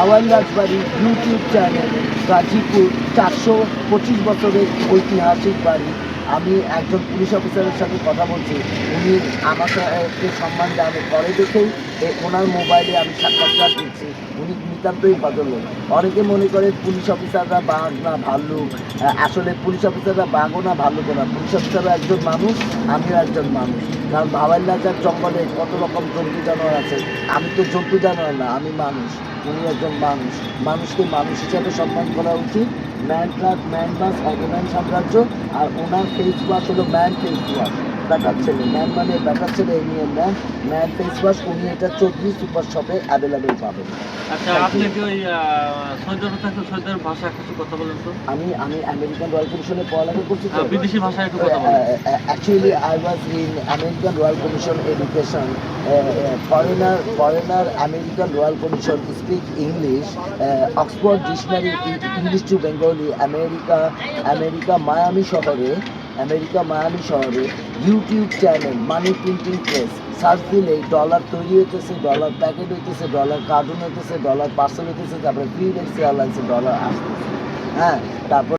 Bhawal Rajbari YouTube channel Gazipur, চারশো পঁচিশ বছরের ঐতিহাসিক বাড়ি। আমি একজন পুলিশ অফিসারের সাথে কথা বলছি। উনি আমাকে সম্মান জানে পরে দেখেই ওনার মোবাইলে আমি সাক্ষাৎকার দিচ্ছি। উনি নিতান্তই ভদ্রলোক। অনেকে মনে করে পুলিশ অফিসাররা বাঘ না ভাল্লুক। আসলে পুলিশ অফিসাররা বাঘও না ভাল্লুক না। পুলিশ অফিসাররা একজন মানুষ, আমিও একজন মানুষ। কারণ ভাওয়াল রাজার জঙ্গলে কত রকম জন্তু জানোয়ার আছে? আমি তো জন্তু জানোয়ার না, আমি মানুষ। উনি একজন মানুষ। মানুষকে মানুষ হিসাবে সম্মান করা উচিত। ম্যান ট্রাক ম্যান বাস অগম্যান সাম্রাজ্য, আর ওনার ফেস ওয়াশ হলো ম্যান ফেস ওয়াশ ম্যান মানে ব্যাকআপ ছেলে এই ম্যান। ফেস ওয়াশ চব্বিশ সুপার শপে অ্যাভেলেবেল পাবেন। আচ্ছা আপনি কি কথা বলেন আমি আমেরিকান রয়্যাল কমিশনে পড়ালেখা বিদেশি ভাষায় actually I was in American royal commission education foreigner foreigner American royal commission speak English Oxford dictionary English to Bengali America America Miami শহরে আমেরিকা, মায়ামি শহরে YouTube channel money printing press search দিলেই dollar তৈরি হইতেছে dollar packet হইতেছে dollar cartoon হইতেছে dollar parcel হইতেছে, তারপরে free এয়ারলাইন্সে dollar আসতেছে। হ্যাঁ তারপর